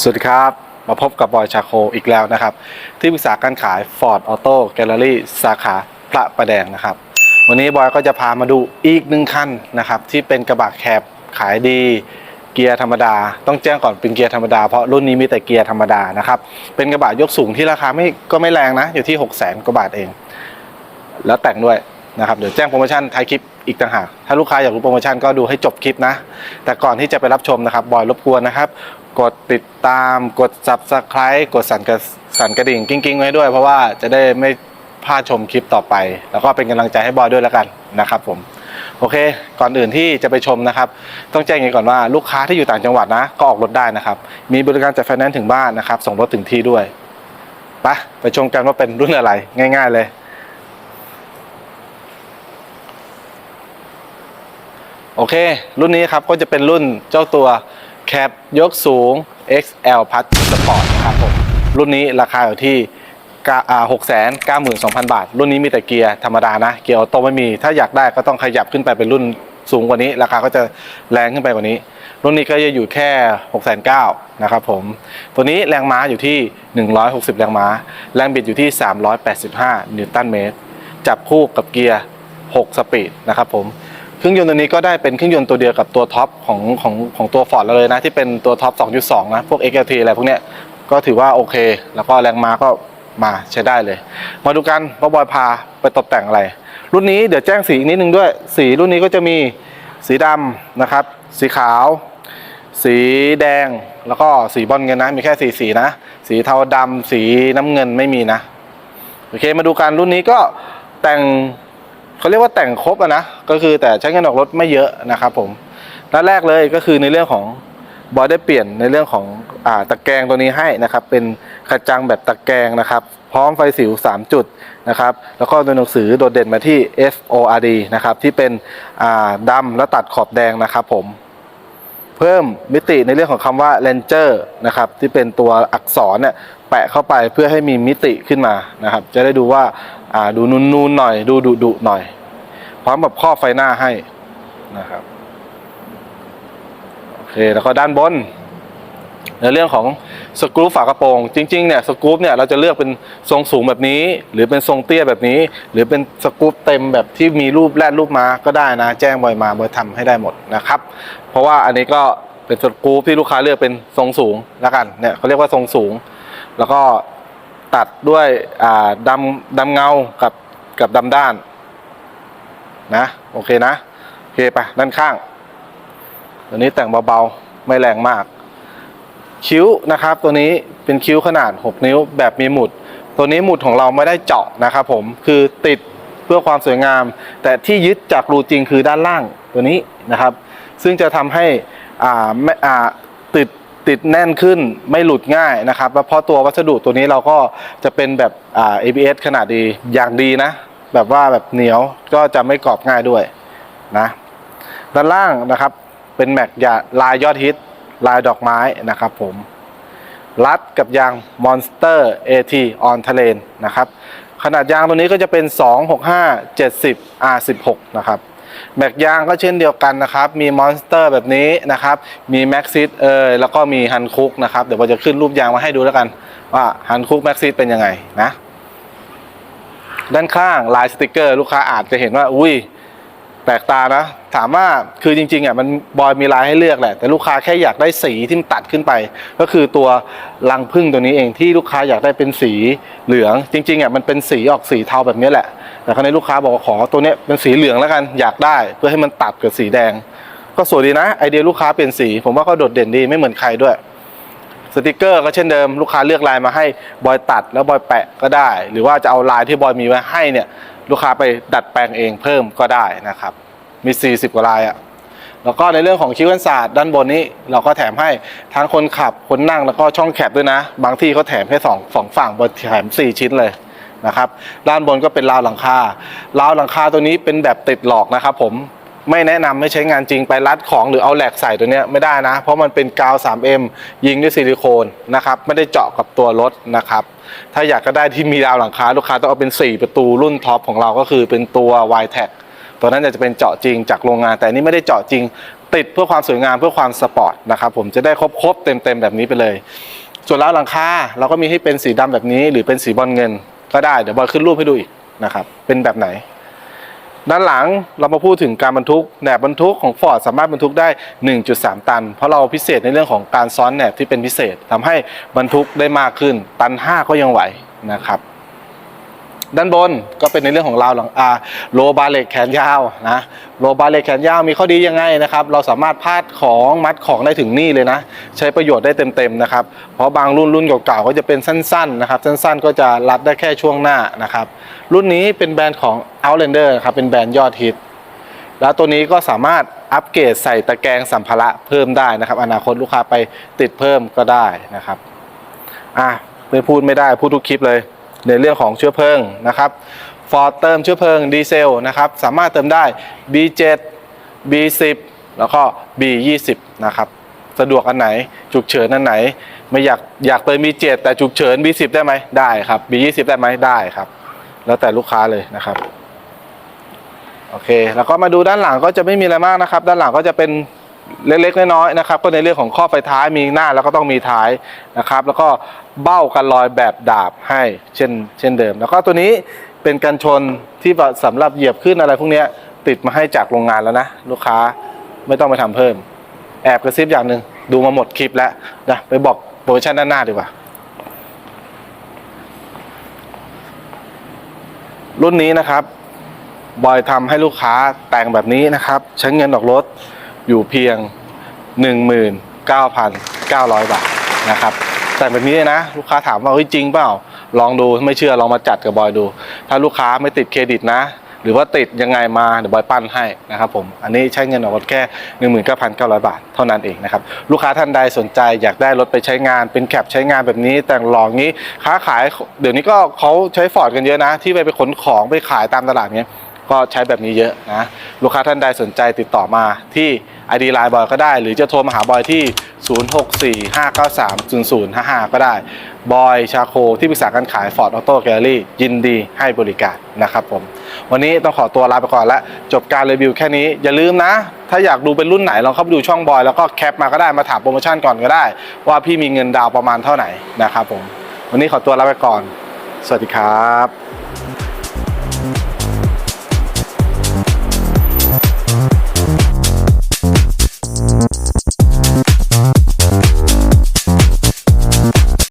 สวัสดีครับ มาพบกับบอยชาโคอีกแล้วนะครับ ที่ปรึกษาการขาย Ford Auto Gallery สาขาพระประแดงนะครับ วันนี้บอยก็จะพามาดูอีกหนึ่งคันนะครับ ที่เป็นกระบะแคบขายดีเกียร์ธรรมดา ต้องแจ้งก่อนเป็นเกียร์ธรรมดาเพราะรุ่นนี้มีแต่เกียร์ธรรมดานะครับ เป็นกระบะยกสูงที่ราคาไม่ก็ไม่แรงนะ อยู่ที่ 6 0 0 0 0 0กว่าบาทเอง แล้วแต่งด้วยนะครับเดี๋ยวแจ้งโปรโมชั่นท้ายคลิป อีกต่างหาก ถ้าลูกค้าอยากรู้โปรโมชั่นก็ดูให้จบคลิปนะ แต่ก่อนที่จะไปรับชมนะครับบอยรบกวนนะครับ กดติดตามกด subscribe กดสั่นกระสั่นกระดิ่งกิ้งๆไว้ด้วย เพราะว่าจะได้ไม่พลาดชมคลิปต่อไป แล้วก็เป็นกำลังใจให้บอยด้วยแล้วกันนะครับผมโอเค ก่อนอื่นที่จะไปชมนะครับ ต้องแจ้งอย่างนี้ก่อนว่าลูกค้าที่อยู่ต่างจังหวัดนะ ก็ออกรถได้นะครับ มีบริการจัดไฟแนนซ์ถึงบ้านนะครับ ส่งรถถึงที่ด้วย ไปไปชมกันว่าเป็นรุ่นอะไร ง่าย ๆ เลย โอเค รุ่นนี้ครับก็จะเป็นรุ่นเจ้าตัวแคปยกสูง XL พัดสปอร์ตนะครับผมรุ่นนี้ราคาอยู่ที่หกแสนเก้าหมื่นสองพันบาท รุ่นนี้มีแต่เกียร์ธรรมดานะ เกียร์ออโต้ไม่มี ถ้าอยากได้ก็ต้องขยับขึ้นไปเป็นรุ่นสูงกว่านี้ ราคาก็จะแรงขึ้นไปกว่านี้ รุ่นนี้ก็จะอยู่แค่6กแสนเนะครับผม ตัวนี้แรงม้าอยู่ที่160แรงม้า แรงบิดอยู่ที่385นิวตันเมตร จับคู่กับเกียร์6สปีดนะครับผม เครื่องยนต์ตัวนี้ก็ได้เป็นเครื่องยนต์ตัวเดียวกับตัวท็อปของของของตัว Ford เราเลยนะที่เป็นตัวท็อป 2.2 นะพวก XLT อะไรพวกเนี้ยก็ถือว่าโอเค แล้วก็แรงม้าก็มาใช้ได้เลย มาดูกันว่าบอยพาไปตกแต่งอะไร รุ่นนี้เดี๋ยวแจ้งสีอีกนิดนึงด้วย สีรุ่นนี้ก็จะมีสีดำนะครับ สีขาว สีแดงแล้วก็สีบอลเงินนะ มีแค่สีสีนะ สีเทาดำสีน้ำเงินไม่มีนะ โอเคมาดูกันรุ่นนี้ก็แต่ง เขาเรียกว่าแต่งครบอะนะก็คือแต่ใช้เงินออกรถไม่เยอะนะครับผมด้านแรกเลยก็คือในเรื่องของบอยได้เปลี่ยนในเรื่องของอ่าตะแกรงตัวนี้ให้นะครับเป็นกระจังแบบตะแกรงนะครับพร้อมไฟสิว 3 จุดนะครับแล้วก็ตัวหนังสือโดดเด่นมาที่ FORD นะครับที่เป็นอ่าดำแล้วตัดขอบแดงนะครับผมเพิ่มมิติในเรื่องของคำว่า Ranger นะครับที่เป็นตัวอักษรเนี่ยแปะเข้าไปเพื่อให้มีมิติขึ้นมานะครับจะได้ดูว่า อ่าดูนูนๆหน่อย ดูดุดุหน่อย พร้อมกับข้อบไฟหน้าให้นะครับโอเคแล้วก็ด้านบน ในเรื่องของสกรูฝากระโปรงจริงๆเนี่ยสกรูเนี่ยเราจะเลือกเป็นทรงสูงแบบนี้ หรือเป็นทรงเตี้ยแบบนี้ หรือเป็นสกรูเต็มแบบที่มีรูปแรดรูปม้าก็ได้นะ แจ้งบอยมาบอยทำให้ได้หมดนะครับ เพราะว่าอันนี้ก็เป็นสกรูที่ลูกค้าเลือกเป็นทรงสูงแล้วกันเนี่ยเขาเรียกว่าทรงสูง แล้วก็ ตัดด้วยดำดำเงากับกับดำด้านนะโอเคนะโอเคไปด้านข้างตัวนี้แต่งเบาๆไม่แรงมาก คิ้วนะครับ ตัวนี้เป็นคิ้วขนาด 6 นิ้วแบบมีหมุด ตัวนี้หมุดของเราไม่ได้เจาะนะครับผมคือติดเพื่อความสวยงาม แต่ที่ยึดจากรูจริงคือด้านล่างตัวนี้นะครับ ซึ่งจะทำให้อ่าไม่อ่าติด ติดแน่นขึ้นไม่หลุดง่ายนะครับแล้วเพราะตัววัสดุตัวนี้เราก็จะเป็นแบบอ่า ABS ขนาดดีอย่างดีนะ แบบว่าแบบเหนียวก็จะไม่กรอบง่ายด้วยนะด้านล่างนะครับเป็นแม็กยาลายยอดฮิตลายดอกไม้นะครับผมรัดกับยาง Monster AT on t e r r a i n นะครับขนาดยางตัวนี้ก็จะเป็น 265 70 R16 นะครับ แม็กยางก็เช่นเดียวกันนะครับ มีมอนสเตอร์แบบนี้นะครับ มีแม็กซิสเอยแล้วก็มีฮันคุกนะครับ เดี๋ยวผมจะขึ้นรูปยางมาให้ดูแล้วกัน ว่าฮันคุกแม็กซิสเป็นยังไงนะ ด้านข้างลายสติกเกอร์ ลูกค้าอาจจะเห็นว่า อุ้ย แปลกตานะ ถามว่าคือจริงๆอะมันบอยมีลายให้เลือกแหละ แต่ลูกค้าแค่อยากได้สีที่มันตัดขึ้นไป ก็คือตัวรังพึ่งตัวนี้เองที่ลูกค้าอยากได้เป็นสีเหลือง จริงๆอะมันเป็นสีออกสีเทาแบบนี้แหละ แต่คราวนี้ลูกค้าบอกว่าขอตัวเนี้ยเป็นสีเหลืองแล้วกันอยากได้ เพื่อให้มันตัดกับสีแดง ก็สวยดีนะไอเดียลูกค้าเปลี่ยนสี ผมว่าก็โดดเด่นดีไม่เหมือนใครด้วยสติกเกอร์ก็เช่นเดิมลูกค้าเลือกลายมาให้บอยตัดแล้วบอยแปะก็ได้ หรือว่าจะเอาลายที่บอยมีไว้ให้เนี่ย ลูกค้าไปดัดแปลงเองเพิ่มก็ได้นะครับ มี 40 กว่าลายอะ่ะแล้วก็ในเรื่องของคิวเอนศาสตร์ด้านบนนี้เราก็แถมให้ทั้งคนขับคนนั่งแล้วก็ช่องแคบด้วยนะ บางที่เขาแถมแค่สองสองฝั่งบนแถม 4 ชิ้นเลยนะครับด้านบนก็เป็นราวหลังคาราวหลังคาตัวนี้เป็นแบบติดหลอกนะครับผม ไม่แนะนำไม่ใช้งานจริงไปรัดของหรือเอาแหลกใส่ตัวเนี้ยไม่ได้นะ เพราะมันเป็นกาว 3M ยิงด้วยซิลิโคนนะครับไม่ได้เจาะกับตัวรถนะครับ ถ้าอยากก็ได้ที่มีราวหลังคาลูกค้าต้องเอาเป็น 4 ประตูรุ่นท็อปของเราก็คือเป็นตัว y t e c ตัวนั้นจะเป็นเจาะจริงจากโรงงาน แต่นี้ไม่ได้เจาะจริง ติดเพื่อความสวยงามเพื่อความสปอร์ตนะครับผมจะได้ครบครบๆเต็มเต็มๆแบบนี้ไปเลย ส่วนราวหลังคาเราก็มีให้เป็นสีดำแบบนี้ หรือเป็นสีบอลเงิน ก็ได้เดี๋ยวบอยขึ้นรูปให้ดูอีกนะครับเป็นแบบไหน ด้านหลังเรามาพูดถึงการบรรทุกแหนบบรรทุกของ Ford สามารถบรรทุกได้ 1.3 ตัน เพราะเราพิเศษในเรื่องของการซ้อนแหนบที่เป็นพิเศษทำให้บรรทุกได้มากขึ้น ตัน 5 ก็ยังไหวนะครับ ด้านบนก็เป็นในเรื่องของราวหลังอาโลบาเล็กแขนยาวนะโลบาเล็กแขนยาวมีข้อดียังไงนะครับเราสามารถพาดของมัดของได้ถึงนี่เลยนะ ใช้ประโยชน์ได้เต็มๆนะครับเพราะบางรุ่นรุ่นเก่าๆก็จะเป็นสั้นๆนะครับสั้นๆ ก็จะรัดได้แค่ช่วงหน้านะครับรุ่นนี้เป็นแบรนด์ของ Outlander ครับเป็นแบรนด์ยอดฮิตแล้วตัวนี้ก็สามารถอัปเกรดใส่ตะแกรงสัมภาระเพิ่มได้นะครับ อนาคตลูกค้าไปติดเพิ่มก็ได้นะครับอะไม่พูดไม่ได้พูดทุกคลิปเลย ในเรื่องของเชื้อเพลิงนะครับฟอร์เติมเชื้อเพลิงดีเซลนะครับสามารถเติมได้ B7 B10 แล้วก็ B20 นะครับสะดวกอันไหนฉุกเฉินอันไหน ไม่อยากอยากเติม B7 แต่ฉุกเฉิน B10 ได้ไหมได้ครับ B20 ได้ไหมได้ครับ แล้วแต่ลูกค้าเลยนะครับโอเค แล้วก็มาดูด้านหลังก็จะไม่มีอะไรมากนะครับ ด้านหลังก็จะเป็น เล็กๆน้อยๆนะครับ ก็ในเรื่องของข้อไฟท้ายมีหน้าแล้วก็ต้องมีท้ายนะครับ แล้วก็เบ้ากันรอยแบบดาบให้เช่นเช่นเดิม แล้วก็ตัวนี้เป็นกันชนที่สำหรับเหยียบขึ้นอะไรพวกนี้ติดมาให้จากโรงงานแล้วนะ ลูกค้าไม่ต้องไปทำเพิ่ม แอบกระซิบอย่างหนึ่งดูมาหมดคลิปแล้วนะไปบอกโปรโมชั่นด้านหน้าดีกว่า รุ่นนี้นะครับบอยทำให้ลูกค้าแต่งแบบนี้นะครับ ใช้เงินออกรถ อยู่เพียง 19,900 บาทนะครับ แต่แบบนี้นะลูกค้าถามว่าเฮ้ยจริงเปล่า ลองดูไม่เชื่อลองมาจัดกับบอยดู ถ้าลูกค้าไม่ติดเครดิตนะ หรือว่าติดยังไงมาเดี๋ยวบอยปั้นให้นะครับผม อันนี้ใช้เงินออกรถแค่ 19,900 บาทเท่านั้นเองนะครับ ลูกค้าท่านใดสนใจอยากได้รถไปใช้งานเป็นแคปใช้งานแบบนี้แต่งหลองนี้ค้าขายเดี๋ยวนี้ก็เขาใช้ฟอร์ดกันเยอะนะ ที่ไปไปขนของไปขายตามตลาดเนี้ย ก็ใช้แบบนี้เยอะนะลูกค้าท่านใดสนใจติดต่อมาที่ ID Line บอยก็ได้ หรือจะโทรมาหาบอยที่ 0645930055 ก็ได้ บอยชาโคที่ปรึกษาการขาย Ford Auto Gallery ยินดีให้บริการนะครับผม วันนี้ต้องขอตัวลาไปก่อนแล้วจบการรีวิวแค่นี้ อย่าลืมนะ ถ้าอยากดูเป็นรุ่นไหน ลองเข้าไปดูช่องบอยแล้วก็แคปมาก็ได้มาถามโปรโมชั่นก่อนก็ได้ ว่าพี่มีเงินดาวประมาณเท่าไหร่นะครับผมวันนี้ขอตัวลาไปก่อน สวัสดีครับ